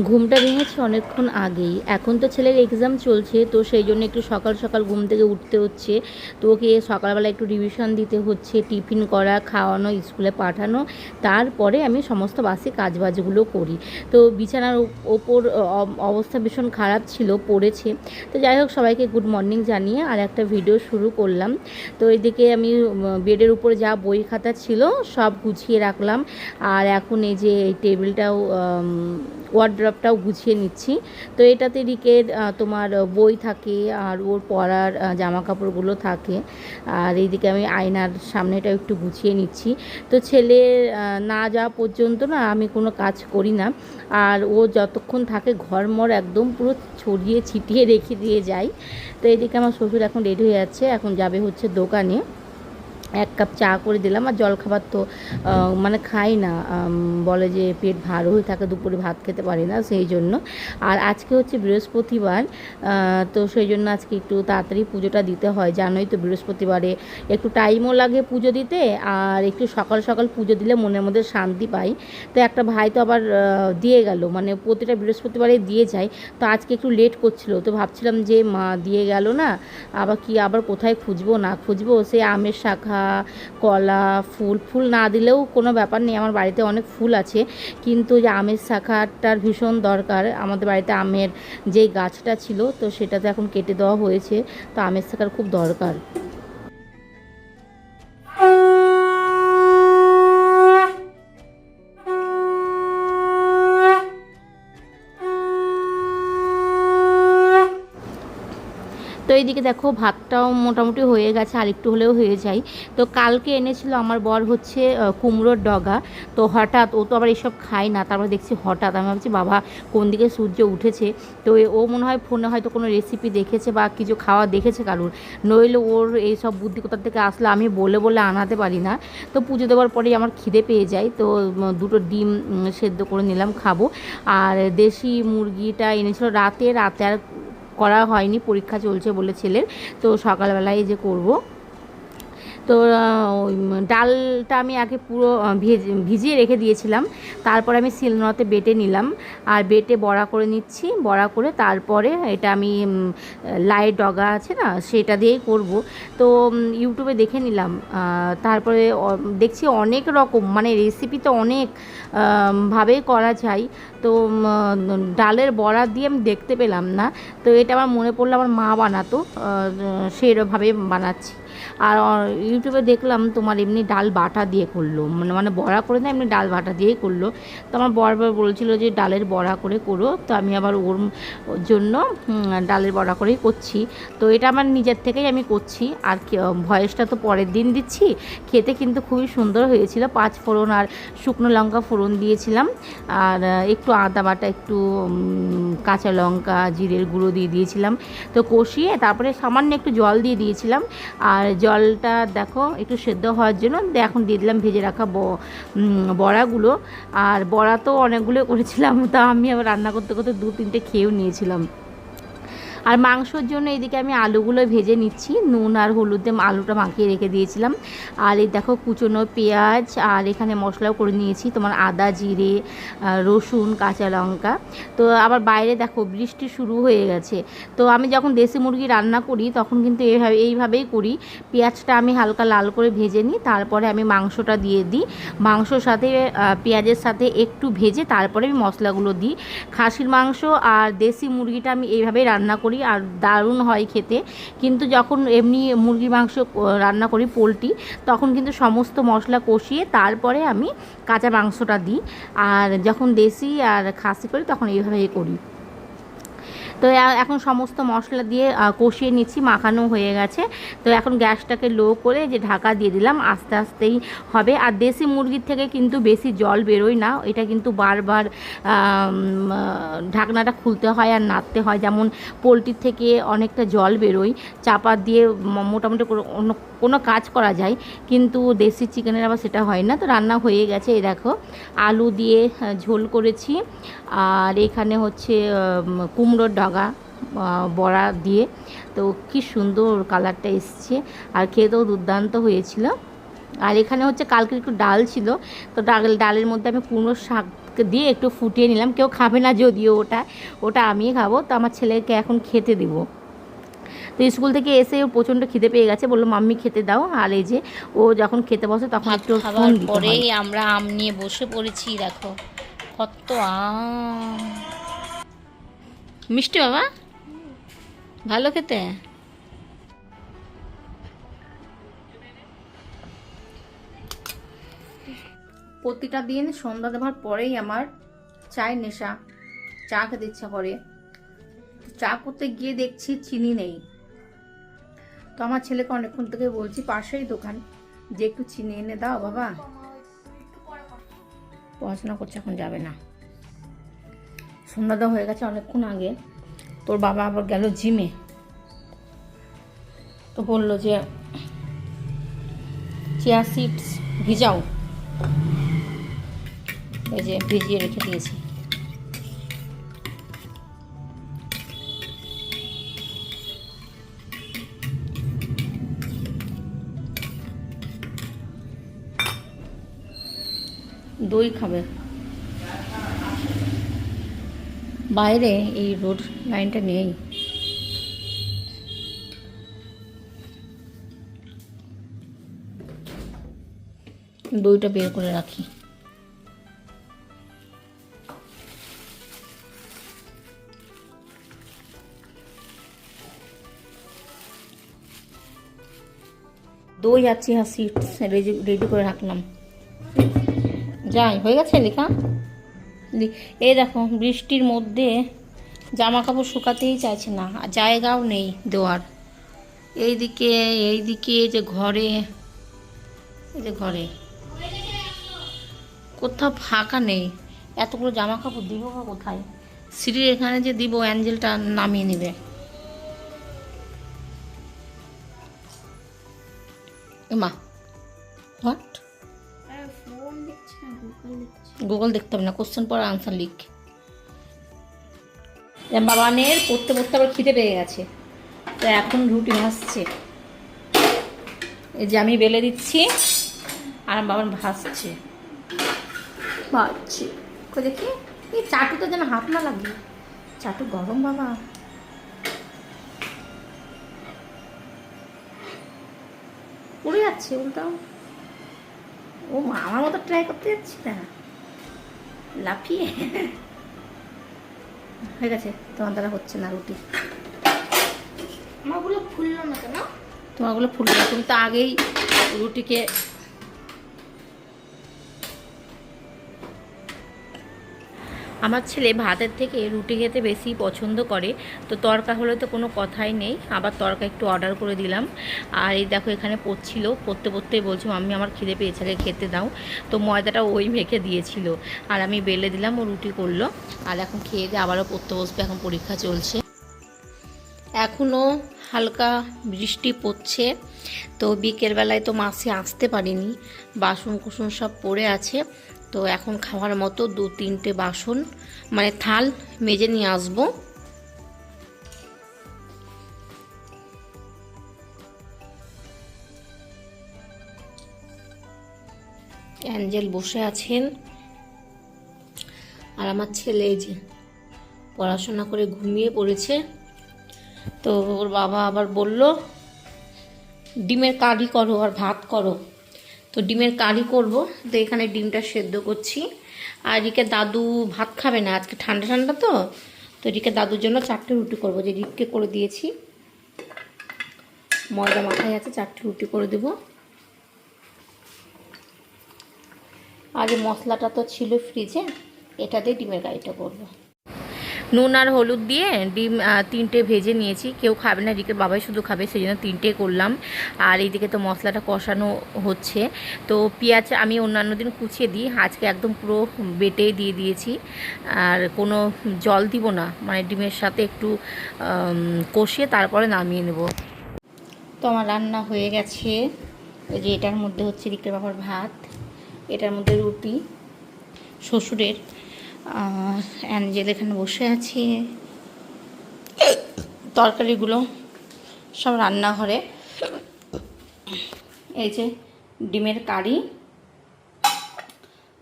ঘুমটা ভেঙেছে অনেকক্ষণ আগেই। এখন তো ছেলের এক্সাম চলছে, তো সেই জন্য একটু সকাল সকাল ঘুম থেকে উঠতে হচ্ছে। তো ওকে সকালবেলা একটু রিভিশন দিতে হচ্ছে, টিফিন করা, খাওয়ানো, স্কুলে পাঠানো। তারপরে আমি সমস্ত বাসি কাজবাজগুলো করি। তো বিছানার ওপ- ওপর অবস্থা ভীষণ খারাপ ছিল, পড়েছে। তো যাই হোক, সবাইকে গুড মর্নিং জানিয়ে আর একটা ভিডিও শুরু করলাম। তো এদিকে আমি বেডের উপর যা বই খাতা ছিল সব গুছিয়ে রাখলাম। আর এখন এই যে এই টেবিলটাও ওয়ার্ড্রপটাও গুছিয়ে নিচ্ছি। তো এটাতে রিকের তোমার বই থাকে, আর ওর পরার জামা কাপড়গুলো থাকে। আর এইদিকে আমি আয়নার সামনেটাও একটু গুছিয়ে নিচ্ছি। তো ছেলে না যাওয়া পর্যন্ত না আমি কোনো কাজ করি না। আর ও যতক্ষণ থাকে ঘরমর একদম পুরো ছড়িয়ে ছিটিয়ে রেখে দিয়ে যায়। তো এদিকে আমার শ্বশুর এখন রেডি হয়ে যাচ্ছে এখন যাবে হচ্ছে দোকানে। এক কাপ চা করে দিলাম আর জল খাবার তো মানে খাই না বলে যে পেট ভার হয়ে থাকে, দুপুরে ভাত খেতে পারি না সেই জন্য। আর আজকে হচ্ছে বৃহস্পতিবার তো সেই জন্য আজকে একটু তাড়াতাড়ি পুজোটা দিতে হয়। জানোই তো বৃহস্পতিবারে একটু টাইমও লাগে পুজো দিতে, আর একটু সকাল সকাল পুজো দিলে মনের মধ্যে শান্তি পাই। তো একটা ভাই তো আবার দিয়ে গেল মানে প্রতিটা বৃহস্পতিবারে দিয়ে যায়। তো আজকে একটু লেট করছিল, তো ভাবছিলাম যে মা দিয়ে গেল না, আবার কি আবার কোথায় খুঁজবো না খুঁজবো, সে আমের শাখা কলা, ফুল ফুল না দিলেও কোনো ব্যাপার নেই। আমার বাড়িতে অনেক ফুল আছে। কিন্তু যে আমের শাখাটার ভীষণ দরকার। আমাদের বাড়িতে আমের যেই গাছটা ছিল, তো সেটা তো এখন কেটে দেওয়া হয়েছে। তো আমের শাখার খুব দরকার। এইদিকে দেখো ভাতটাও মোটামুটি হয়ে গেছে, আর একটু হলেও হয়ে যায়। তো কালকে এনেছিল আমার বর হচ্ছে কুমড়োর ডগা। তো হঠাৎ ও তো আবার এসব খায় না, তারপর দেখছি হঠাৎ আমি ভাবছি, বাবা, কোন দিকে সূর্য উঠেছে? তো ও মনে হয় ফোনে হয়তো কোনো রেসিপি দেখেছে বা কিছু খাওয়া দেখেছে কারুর। নইলে ওর এই সব বুদ্ধি কোথা থেকে আসলে আমি বলে বলে আনাতে পারি না। তো পুজো দেওয়ার পরেই আমার খিদে পেয়ে যায়, তো দুটো ডিম সেদ্ধ করে নিলাম, খাব। আর দেশি মুরগিটা এনেছিল রাতে রাতে আর করা হয়নি পরীক্ষা চলছে বলে ছেলের। তো সকালবেলায় যে করব তো ওই ডালটা আমি আগে পুরো ভিজিয়ে রেখে দিয়েছিলাম। তারপরে আমি শিলনোড়াতে বেটে নিলাম। আর বেটে বড়া করে নিচ্ছি। বড়া করে তারপরে এটা আমি উম, লাই ডগা আছে না সেটা দিয়েই করব। তো ইউটিউবে দেখে নিলাম। তারপরে দেখছি অনেক রকম মানে রেসিপি তো অনেক ভাবেই করা যায়। তো ডালের বড়া দিয়ে আমি দেখতে পেলাম না। তো এটা আমার মনে পড়ল আমার মা বানাতো। সেরভাবে বানাচ্ছি। আর ইউটিউবে দেখলাম তোমার এমনি ডাল বাটা দিয়ে করল। মানে মানে বড়া করে না, এমনি ডাল বাটা দিয়েই করল। তো আমার বরবার বলছিল যে, ডালের বড়া করে করো। তো আমি আবার ওর জন্য ডালের বড়া করেই করছি। তো এটা আমার নিজের থেকেই আমি করছি। আর ভয়েসটা তো পরের দিন দিচ্ছি। খেতে কিন্তু খুবই সুন্দর হয়েছিল। পাঁচ ফোড়ন আর শুকনো লঙ্কা ফোড়ন দিয়েছিলাম। আর একটু আদা বাটা, একটু কাঁচা লঙ্কা, জিরের গুঁড়ো দিয়ে দিয়েছিলাম। তো কষিয়ে তারপরে সামান্য একটু জল দিয়ে দিয়েছিলাম। আর জলটা দেখো একটু সেদ্ধ হওয়ার জন্য এখন দিয়ে দিলাম ভেজে রাখা বড়াগুলো। আর বড়া তো অনেকগুলো করেছিলাম, তা আমি আবার রান্না করতে করতে দু তিনটে খেয়েও নিয়েছিলাম। আর মাংসর জন্য এদিকে আমি আলুগুলো ভেজে নিচ্ছি। নুন আর হলুদ আলুটা মাখিয়ে রেখে দিয়েছিলাম। আর এই দেখো কুচনো পেঁয়াজ আর এখানে মশলাও করে নিয়েছি। তোমার আদা, জিরে রসুন, কাঁচা লঙ্কা। তো আবার বাইরে দেখো বৃষ্টি শুরু হয়ে গেছে। তো আমি যখন দেশি মুরগি রান্না করি, তখন কিন্তু এইভাবে এইভাবেই করি। পেঁয়াজটা আমি হালকা লাল করে ভেজে নিই, তারপরে আমি মাংসটা দিয়ে দিই। মাংসর সাথে পেঁয়াজের সাথে একটু ভেজে তারপরে আমি মশলাগুলো দিই। খাসির মাংস আর দেশি মুরগিটা আমি এইভাবেই রান্না করি। আর দারুণ হয় খেতে। কিন্তু যখন এমনি মুরগির মাংস রান্না করি পোলট্রি, তখন কিন্তু সমস্ত মশলা কষিয়ে তারপরে আমি কাঁচা মাংসটা দিই। আর যখন দেশি আর খাসি করি, তখন এইভাবেই করি। তো এখন সমস্ত মশলা দিয়ে কষিয়ে নিচ্ছি, মাখানো হয়ে গেছে। তো এখন গ্যাসটাকে লো করে যে ঢাকা দিয়ে দিলাম, আস্তে আস্তেই হবে। আর দেশি মুরগির থেকে কিন্তু বেশি জল বেরোয় না, এটা কিন্তু বারবার ঢাকনাটা খুলতে হয় আর নাড়তে হয়। যেমন পোলট্রির থেকে অনেকটা জল বেরোয়, চাপা দিয়ে মোটামুটি অন্য- কোনো কাজ করা যায়, কিন্তু দেশি চিকেনের আবার সেটা হয় না। তো রান্না হয়ে গেছে, এই দেখো। আলু দিয়ে ঝোল করেছি। আর এখানে হচ্ছে কুমড়োর ডগা আহ, বড়া দিয়ে। তো কি সুন্দর কালারটা এসছে। আর খেতেও দুর্দান্ত হয়েছিল। আর এখানে হচ্ছে কালকে একটু ডাল ছিল। তো ডাল ডালের মধ্যে আমি কুমড়োর শাক দিয়ে একটু ফুটিয়ে নিলাম। কেউ খাবে না যদিও ওটা ওটা আমি খাব। তো আমার ছেলেকে এখন খেতে দিব। তো স্কুল থেকে এসে ও প্রচণ্ড খিদে পেয়ে গেছে। বলল মাম্মি খেতে দাও। আর এই যে ও যখন খেতে বসে তখন একটু পরেই আমরা আম নিয়ে বসে পড়েছি দেখো। কত আম। মিষ্টি বাবা? ভালো খেতে? প্রতিটা দিন সন্ধ্যা দেওয়ার পরেই আমার চায়ের নেশা। চা খেতে ইচ্ছা করে। চা করতে গিয়ে দেখছি চিনি নেই। তো আমার ছেলেকে অনেকক্ষণ থেকে বলছি, পাশেই দোকান। যে একটু চিনি এনে দাও বাবা। পড়াশোনা করছে, এখন যাবে না। সন্ধ্যা দেওয়া হয়ে গেছে অনেকক্ষণ আগে। তোর বাবা আবার গেল জিমে। তো বলল যে চেয়ার সিটস ভিজাও। এই যে ভিজিয়ে রেখে দিয়েছি। দই খাবে। বাইরে এই রোড লাইনটা নেই দইটা বের করে রাখি। দই আর সিটস রেডি রেডি করে রাখলাম। যাই, হয়ে গেছে, লেখা? দি- এই দেখো, বৃষ্টির মধ্যে জামা কাপড় শুকাতেই চাইছে না, আর জায়গাও নেই দেওয়ার। এইদিকে এইদিকে যে ঘরে, এই যে ঘরে। কোথাও ফাঁকা নেই। এতগুলো জামা কাপড় দিব বা কোথায়? সিঁড়ির এখানে যে দিব, অ্যাঞ্জেলটা নামিয়ে নেবে। মা গুগল দেখতে হবে না কোশ্চেন পর আনসার লিখ। বাবানের পড়তে পড়তে আবার খিদে পেয়ে গেছে। তো এখন রুটি ভাসছে এই যে আমি বেলে দিচ্ছি, আর বাবান ভাসছে কই দেখি, এই চাটুতে যেন হাত না লাগে। চাটু গরম বাবা। উড়ে যাচ্ছে উল্টাও ও মা আমার মতো ট্রাই করতে যাচ্ছি না লাফিয়ে? হয়ে গেছে তোমার দ্বারা হচ্ছে না রুটি। আমাগুলো ফুললো না কেন? তোমারগুলো ফুললো। তুমি তো আগেই রুটিকে আমার ছেলে ভাতের থেকে রুটি খেতে বেশি পছন্দ করে, তো তরকা হলে তো কোনো কথাই নেই, আবার তরকা একটু অর্ডার করে দিলাম। আর এই দেখো এখানে পড়ছিল পড়তে পড়তেই বলছি আমি আমার খিদে পেয়েছে খেতে দাও। তো ময়দাটা ওই মেখে দিয়েছিল। আর আমি বেলে দিলাম, ও রুটি করল। আর এখন খেয়ে দিয়ে আবারও পড়তে বসবে, এখন পরীক্ষা চলছে। এখনও হালকা বৃষ্টি পড়ছে, তো বিকেলবেলায় তো মাসি আসতে পারিনি। বাসন কুসন সব পড়ে আছে। তো এখন খাওয়ার মতো দু তিনটে বাসন মানে থাল মেজে নিয়ে আসব। অ্যাঞ্জেল বসে আছেন। আর আমার ছেলে যে পড়াশোনা করে ঘুমিয়ে পড়েছে। তো ওর বাবা আবার বলল, ডিমের কারি করো আর ভাত করো। তো ডিমের কারি করব। তো এখানে ডিমটা সেদ্ধ করছি। আর এদিকে দাদু ভাত খাবে না, আজকে ঠান্ডা ঠান্ডা তো। তো এদিকে দাদুর জন্য চারটে রুটি করব, যে রিপকে করে দিয়েছি। ময়দা মাথায় আছে, চারটে রুটি করে দেব। আর মশলাটা তো ছিল ফ্রিজে এটা দিয়ে ডিমের কারিটা করব। নুন আর হলুদ দিয়ে ডিম তিনটে ভেজে নিয়েছি। কেউ খাবে না, এদিকে বাবাই শুধু খাবে সেই জন্য তিনটে করলাম। আর এইদিকে তো মশলাটা কষানো হচ্ছে। তো পেঁয়াজ আমি অন্যান্য দিন কুচিয়ে দিই, আজকে একদম পুরো বেটেই দিয়ে দিয়েছি। আর কোনো জল দিব না মানে ডিমের সাথে একটু কষিয়ে তারপরে নামিয়ে নেব। তো আমার রান্না হয়ে গেছে। যে এটার মধ্যে হচ্ছে এদিকে বাবার ভাত, এটার মধ্যে রুটি, শ্বশুরের। অ্যাঞ্জেল এখানে বসে আছে। তরকারিগুলো সব রান্নাঘরে। এই যে ডিমের কারি।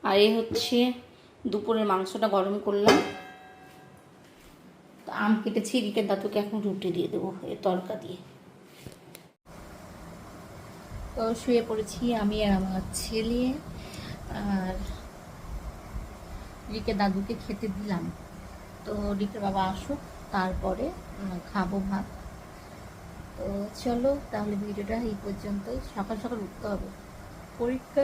আর এই হচ্ছে দুপুরের মাংসটা গরম করলাম। আম কেটেছি রিকের দাদুকে এখন রুটি দিয়ে দেবো এ তরকা দিয়ে। তো শুয়ে পড়েছি আমি আর আমার ছেলে। আর রিকে দাদুকে খেতে দিলাম। তো রিকের বাবা আসুক, তারপরে খাব ভাত। তো চলো, তাহলে ভিডিওটা এই পর্যন্তই। সকাল সকাল উঠতে হবে। পরীক্ষা